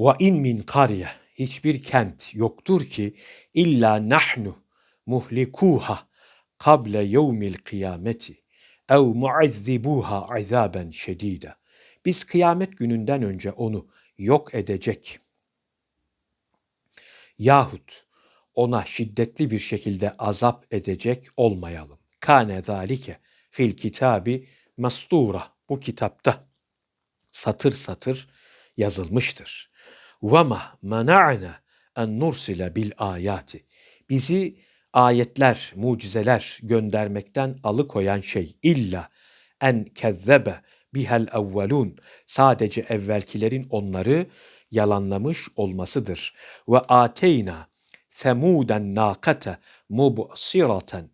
Ve in min kariye hiçbir kent yoktur ki illa nahnu muhlikuha kable yevmil kıyameti ev muazzibuha azaben şedida. Biz kıyamet gününden önce onu yok edecek yahut ona şiddetli bir şekilde azap edecek olmayalım. Kane zalike fil kitabi mastura. Bu kitapta satır satır yazılmıştır. Ve ma mana'na en nursile bil ayati. Bizi ayetler, mucizeler göndermekten alıkoyan şey illa en kezzebe bihel evvelun. Sadece evvelkilerin onları yalanlamış olmasıdır. Ve ateyna semuden nakate mubsiraten.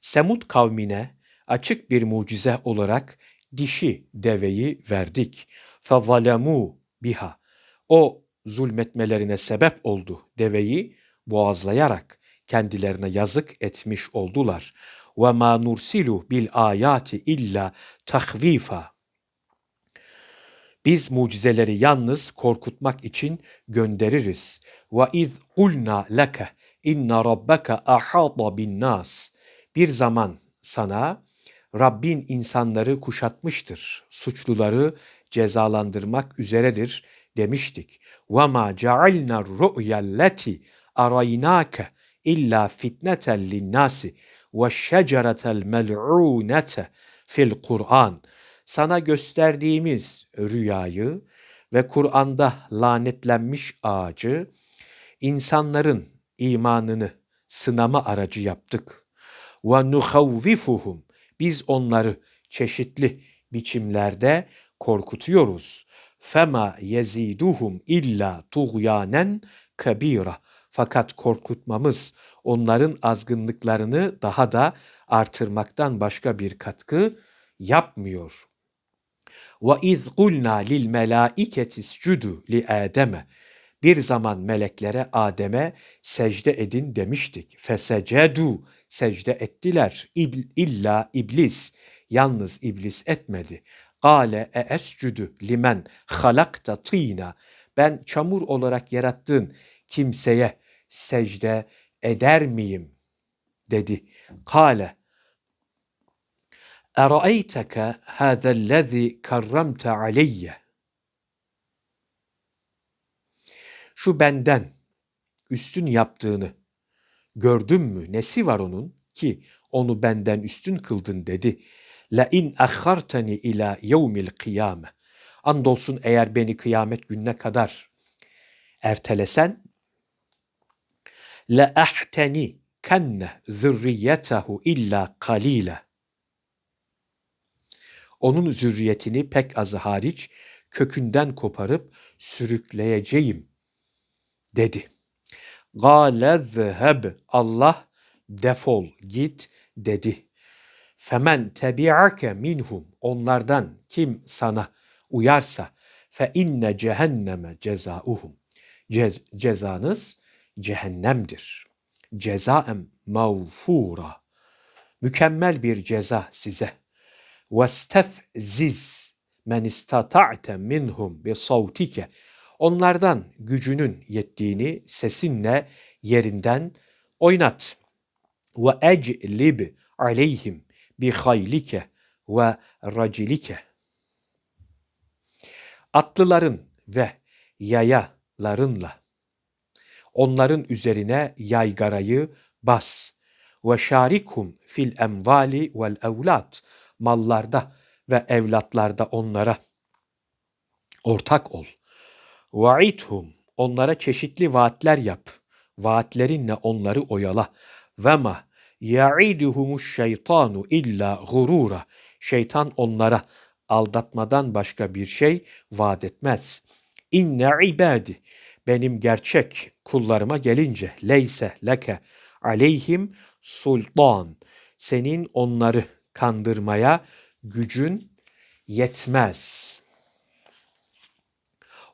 Semud kavmine açık bir mucize olarak dişi deveyi verdik. Fezalemu biha. O zulmetmelerine sebep oldu. Deveyi boğazlayarak kendilerine yazık etmiş oldular. Ve ma nursilu bil ayati illa tahvifa. Biz mucizeleri yalnız korkutmak için göndeririz. Ve iz kulna leke inna rabbeke ahata bin nas. Bir zaman sana Rabbin insanları kuşatmıştır. Suçluları cezalandırmak üzeredir demiştik. Ve ma cealna ru'yalleti araynake illa fitneten linnasi ve şeceretel mel'unete fil Kur'an sana gösterdiğimiz rüyayı ve Kur'an'da lanetlenmiş ağacı insanların imanını sınama aracı yaptık. Ve nuhavvifuhum biz onları çeşitli biçimlerde korkutuyoruz. Fema yeziduhum illa tuğyanen kabira. Fakat korkutmamız onların azgınlıklarını daha da artırmaktan başka bir katkı yapmıyor. Ve iz kulna lil melaiketi iscudu li Adem'e. Bir zaman meleklere Adem'e secde edin demiştik. Fesecedu secde ettiler. İbl, illa iblis. Yalnız iblis etmedi. Kale e escüdü limen halakta tîna. Ben çamur olarak yarattığın kimseye secde eder miyim? dedi. Kale Eraeyteke hâzellezî karramte aleyye. Şu benden üstün yaptığını gördün mü? Nesi var onun ki onu benden üstün kıldın dedi. La in akhartani ila yevmil kıyame. Andolsun eğer beni kıyamet gününe kadar ertelesen la ahtani kenne zürriyetehu illa kalile onun zürriyetini pek azı hariç kökünden koparıp sürükleyeceğim dedi. Gâle zeheb Allah defol git dedi. Femen tebi'ake minhum onlardan kim sana uyarsa fe inne cehenneme cezauhum. Cez, cezanız cehennemdir. Cezaem mağfura. Mükemmel bir ceza size. Vestefziz men istata'te minhum bi savtike. Onlardan gücünün yettiğini sesinle yerinden oynat. Ve eclib aleyhim bi haylike ve racilike atlıların ve yayalarınla onların üzerine yaygarayı bas ve şarikum fil emvali vel evlat mallarda ve evlatlarda onlara ortak ol. Va'ithum onlara çeşitli vaatler yap. Vaatlerinle onları oyala. Ve ma ya'iduhumuş şeytanu illa gurura. Şeytan onlara aldatmadan başka bir şey vaat etmez. İnne ibadi benim gerçek kullarıma gelince leyse leke aleyhim sultan senin onları kandırmaya gücün yetmez.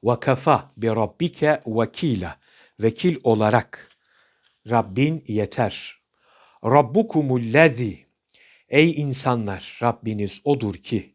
Ve kafa bi rabbike vekila. Vekil olarak Rabbin yeter. Rabbukumullezî Ey insanlar Rabbiniz odur ki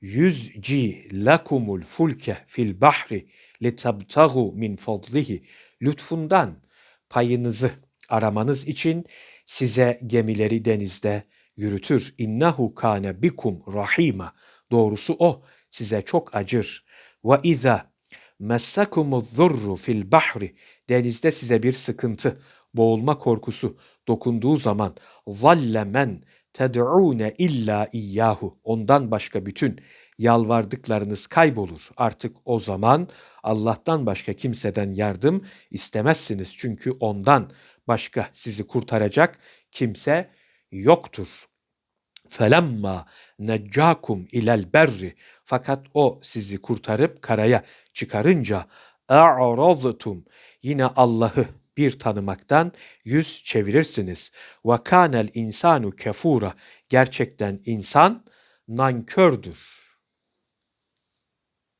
yüzci lakumul fulke fil bahri litabtagu min fadlihi lütfundan payınızı aramanız için size gemileri denizde yürütür. İnnehu kâne bikum rahima. Doğrusu o size çok acır. Ve izâ messakumuz zurru fil bahri. Denizde size bir sıkıntı, boğulma korkusu dokunduğu zaman zalle men ted'ûne illa iyyahu. Ondan başka bütün yalvardıklarınız kaybolur. Artık o zaman Allah'tan başka kimseden yardım istemezsiniz. Çünkü ondan başka sizi kurtaracak kimse yoktur. Felemma neccakum ilel berri fakat o sizi kurtarıp karaya çıkarınca a'radtum yine Allah'ı bir tanımaktan yüz çevirirsiniz. Ve kanel insanu kefura gerçekten insan nankördür.